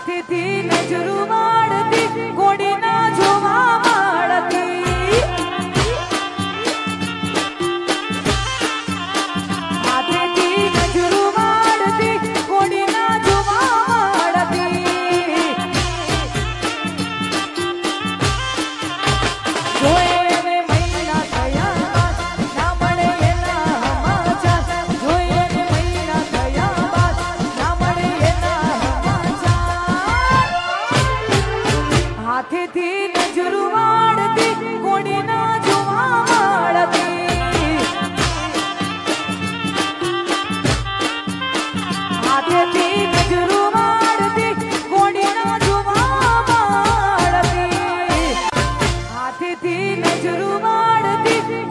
હાથેથી નજરું વાળતી હાથેથી નજરું વાળતી કોડીના જોવા મળતી હાથેથી નજરું વાળતી જોવા મળતી હાથેથી નજરું વાળતી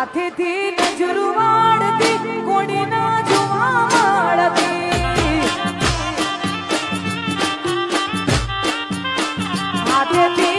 હાથેથી નજરું વાળતી કોડીના જોવા વાળતી. હાથેથી